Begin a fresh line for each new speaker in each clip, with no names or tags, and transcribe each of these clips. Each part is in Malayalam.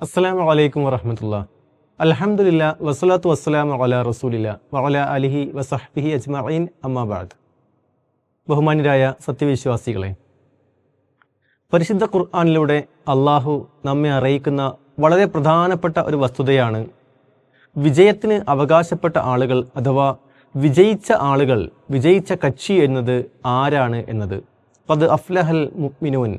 അസ്സലാമു അലൈക്കും വറഹമത്തുള്ള അലഹമുല്ല വസ്സലാത്തു വസ്സലാമു അല റസൂലില്ല വഅല അലിഹി വസഹ്ബിഹി അജ്മഈൻ അമ്മാബാദ് ബഹുമാന്യരായ സത്യവിശ്വാസികളെ പരിശുദ്ധ ഖുർആാനിലൂടെ അള്ളാഹു നമ്മെ അറിയിക്കുന്ന വളരെ പ്രധാനപ്പെട്ട ഒരു വസ്തുതയാണ് വിജയത്തിന് അവകാശപ്പെട്ട ആളുകൾ അഥവാ വിജയിച്ച ആളുകൾ വിജയിച്ച കക്ഷി എന്നത് ആരാണ് എന്നത്? പത് അഫ്ലഹൽ മുക്മിനൂൻ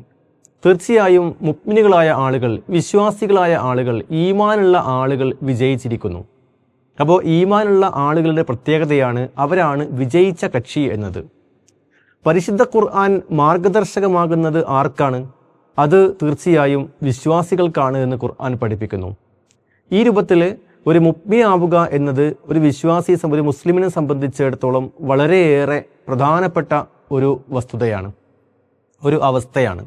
തീർച്ചയായും മുക്മിനുകളായ ആളുകൾ വിശ്വാസികളായ ആളുകൾ ഈമാനുള്ള ആളുകൾ വിജയിച്ചിരിക്കുന്നു. അപ്പോൾ ഈമാനുള്ള ആളുകളുടെ പ്രത്യേകതയാണ് അവരാണ് വിജയിച്ച കക്ഷി എന്നത്. പരിശുദ്ധ ഖുർആൻ മാർഗദർശകമാകുന്നത് ആർക്കാണ്? അത് തീർച്ചയായും വിശ്വാസികൾക്കാണ് എന്ന് ഖുർആൻ പഠിപ്പിക്കുന്നു. ഈ രൂപത്തിൽ ഒരു മുക്മിയാവുക എന്നത് ഒരു വിശ്വാസി ഒരു മുസ്ലിമിനെ സംബന്ധിച്ചിടത്തോളം വളരെയേറെ പ്രധാനപ്പെട്ട ഒരു വസ്തുതയാണ്. ഒരു അവസ്ഥയാണ്.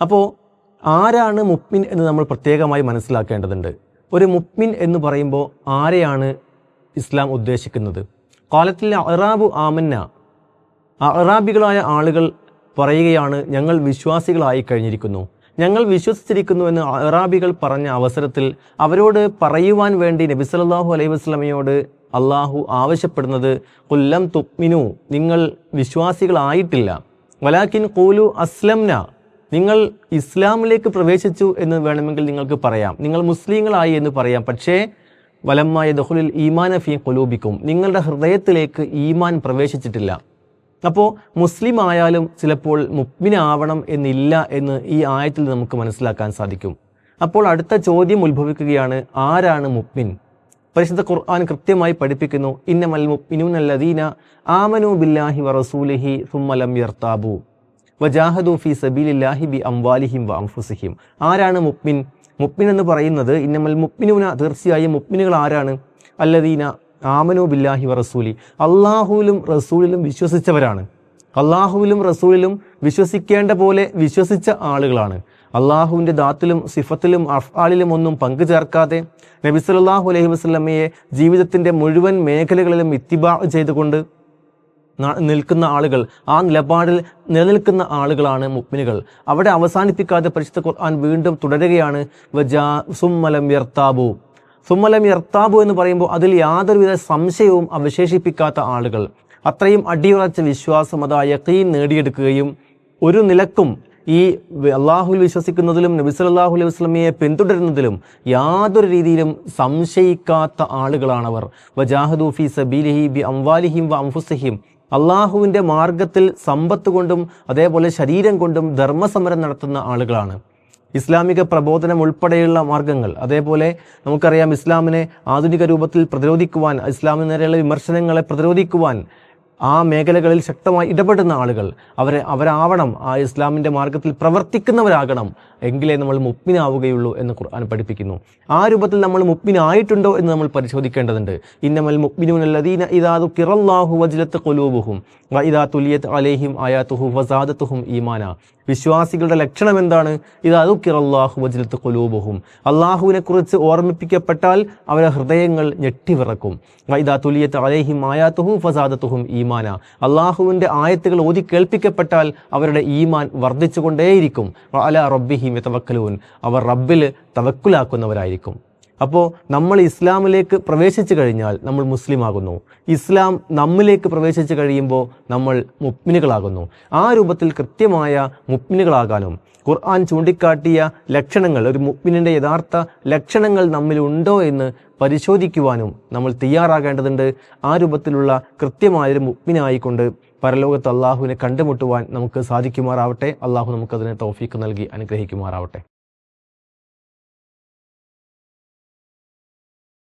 അപ്പോൾ ആരാണ് മുക്മിൻ എന്ന് നമ്മൾ പ്രത്യേകമായി മനസ്സിലാക്കേണ്ടതുണ്ട്. ഒരു മുക്മിൻ എന്ന് പറയുമ്പോൾ ആരെയാണ് ഇസ്ലാം ഉദ്ദേശിക്കുന്നത്? കാലത്തിൽ അറാബു ആമന്ന അറാബികളായ ആളുകൾ പറയുകയാണ് ഞങ്ങൾ വിശ്വാസികളായി കഴിഞ്ഞിരിക്കുന്നു. ഞങ്ങൾ വിശ്വസിച്ചിരിക്കുന്നു എന്ന് അറാബികൾ പറഞ്ഞ അവസരത്തിൽ അവരോട് പറയുവാൻ വേണ്ടി നബി സല്ലല്ലാഹു അലൈഹി വസ്ലമയോട് അള്ളാഹു ആവശ്യപ്പെടുന്നത് കൊല്ലം തുക്മിനു നിങ്ങൾ വിശ്വാസികളായിട്ടില്ല. വലാക്കിൻ കൂലു അസ്ലംന നിങ്ങൾ ഇസ്ലാമിലേക്ക് പ്രവേശിച്ചു എന്ന് വേണമെങ്കിൽ നിങ്ങൾക്ക് പറയാം. നിങ്ങൾ മുസ്ലിങ്ങളായി എന്ന് പറയാം. പക്ഷേ വലമ്മായ ദഹുലിൽ ഈമാന ഫീ കൊലൂബിക്കും നിങ്ങളുടെ ഹൃദയത്തിലേക്ക് ഈമാൻ പ്രവേശിച്ചിട്ടില്ല. അപ്പോൾ മുസ്ലിം ആയാലും ചിലപ്പോൾ മുഗ്മിനാവണം എന്നില്ല എന്ന് ഈ ആയത്തിൽ നമുക്ക് മനസ്സിലാക്കാൻ സാധിക്കും. അപ്പോൾ അടുത്ത ചോദ്യം ഉത്ഭവിക്കുകയാണ് ആരാണ് മുക്മിൻ പരിശുദ്ധ ഖുർആൻ കൃത്യമായി പഠിപ്പിക്കുന്നു ഇന്നമൽ മുക്മിനൂനല്ലദീന ആമനു ബില്ലാഹി വറസൂലിഹി സുമ്മലം യർത്താബു വജാഹദു ഫി സബീലില്ലാഹി ബി അംവാലിഹിം വ അംഫുസിഹിം. ആരാണ് മുപ്മിൻ മുപ്മിൻ എന്ന് പറയുന്നത് ഇന്നമൽ മുപ്മിനുന തീർച്ചയായും മുപ്മിനുകൾ ആരാണ്? അല്ലദീന ആമനു ബില്ലാഹി വ റസൂലി. അള്ളാഹുവിലും റസൂലിലും വിശ്വസിച്ചവരാണ്. അള്ളാഹുവിലും റസൂലിലും വിശ്വസിക്കേണ്ട പോലെ വിശ്വസിച്ച ആളുകളാണ്. അള്ളാഹുവിന്റെ ദാത്തിലും സിഫത്തിലും അഫ്ആലിലും ഒന്നും പങ്കു ചേർക്കാതെ നബി സല്ലല്ലാഹു അലൈഹി വസ്ലമയെ ജീവിതത്തിന്റെ മുഴുവൻ മേഖലകളിലും ഇത്തിബാ ചെയ്തുകൊണ്ട് നിൽക്കുന്ന ആളുകൾ ആ നിലപാടിൽ നിലനിൽക്കുന്ന ആളുകളാണ് മുക്മിനുകൾ അവിടെ അവസാനിപ്പിക്കാതെ പരിശുദ്ധ ഖുർആൻ വീണ്ടും തുടരുകയാണ്. വജാ സുമ്മലം യർത്താബു. സുമ്മലം യർത്താബു എന്ന് പറയുമ്പോൾ അതിൽ യാതൊരുവിധ സംശയവും അവശേഷിപ്പിക്കാത്ത ആളുകൾ. അത്രയും അടിയുറച്ച വിശ്വാസം അതായ യക്കീൻ നേടിയെടുക്കുകയും ഒരു നിലക്കും ഈ അള്ളാഹുൽ വിശ്വസിക്കുന്നതിലും നബി സല്ലല്ലാഹു അലൈഹി വസല്ലമയെ പിന്തുടരുന്നതിലും യാതൊരു രീതിയിലും സംശയിക്കാത്ത ആളുകളാണവർ. വജാഹദൂഫി സബീലിഹി ബി അംവാലിഹിം വ അംഫുസഹിം. അള്ളാഹുവിന്റെ മാർഗത്തിൽ സമ്പത്ത് കൊണ്ടും അതേപോലെ ശരീരം കൊണ്ടും ധർമ്മസമരം നടത്തുന്ന ആളുകളാണ്. ഇസ്ലാമിക പ്രബോധനം ഉൾപ്പെടെയുള്ള മാർഗങ്ങൾ അതേപോലെ നമുക്കറിയാം ഇസ്ലാമിനെ ആധുനിക രൂപത്തിൽ പ്രതിരോധിക്കുവാൻ ഇസ്ലാമിന് നേരെയുള്ള വിമർശനങ്ങളെ പ്രതിരോധിക്കുവാൻ ആ മേഖലകളിൽ ശക്തമായി ഇടപെടുന്ന ആളുകൾ അവരെ അവരാവണം ആ ഇസ്ലാമിന്റെ മാർഗത്തിൽ പ്രവർത്തിക്കുന്നവരാകണം എങ്കിലേ നമ്മൾ മുപ്പിനാവുകയുള്ളൂ എന്ന് ഖുർആൻ പഠിപ്പിക്കുന്നു. ആ രൂപത്തിൽ നമ്മൾ മുപ്പിനായിട്ടുണ്ടോ എന്ന് നമ്മൾ പരിശോധിക്കേണ്ടതുണ്ട്. ഇന്നമൽ മുപ്പിനുനല്ലദീന ഇദാദു കിറല്ലാഹു വജ്ലത്ത് കൊലൂബുഹും ഇദാ തുലിയത്ത് അലൈഹിം ആയാത്തുഹു വസാദത്തുഹും ഈമാന. വിശ്വാസികളുടെ ലക്ഷണം എന്താണ്? ഇത് അതുക്കിറല്ലാഹു വജിലത്ത് കൊലൂബഹും അള്ളാഹുവിനെ കുറിച്ച് ഓർമ്മിപ്പിക്കപ്പെട്ടാൽ അവരുടെ ഹൃദയങ്ങൾ ഞെട്ടിവിറക്കും. വൈദാ തുലിയത്ത് അലേഹിം ആയാത്തുഹും ഫസാദത്തുഹും ഈമാന. അള്ളാഹുവിന്റെ ആയത്തുകൾ ഓതി കേൾപ്പിക്കപ്പെട്ടാൽ അവരുടെ ഈമാൻ വർദ്ധിച്ചുകൊണ്ടേയിരിക്കും. അല റബ്ബിഹിം തവക്കലൂൻ അവർ റബ്ബിൽ തവക്കുലാക്കുന്നവരായിരിക്കും. അപ്പോൾ നമ്മൾ ഇസ്ലാമിലേക്ക് പ്രവേശിച്ചു കഴിഞ്ഞാൽ നമ്മൾ മുസ്ലിം ആകുന്നു ഇസ്ലാം നമ്മിലേക്ക് പ്രവേശിച്ചു കഴിയുമ്പോൾ നമ്മൾ മുപ്മിനുകളാകുന്നു ആ രൂപത്തിൽ കൃത്യമായ മുപ്മിനുകളാകാനും ഖുർആൻ ചൂണ്ടിക്കാട്ടിയ ലക്ഷണങ്ങൾ ഒരു മുപ്മിനിന്റെ യഥാർത്ഥ ലക്ഷണങ്ങൾ നമ്മിലുണ്ടോ എന്ന് പരിശോധിക്കുവാനും നമ്മൾ തയ്യാറാകേണ്ടതുണ്ട്. ആ രൂപത്തിലുള്ള കൃത്യമായൊരു മുപ്മിനായിക്കൊണ്ട് പരലോകത്ത് അള്ളാഹുവിനെ കണ്ടുമുട്ടുവാൻ നമുക്ക് സാധിക്കുമാറാവട്ടെ. അള്ളാഹു നമുക്കതിനെ തോഫീക്ക് നൽകി അനുഗ്രഹിക്കുമാറാവട്ടെ.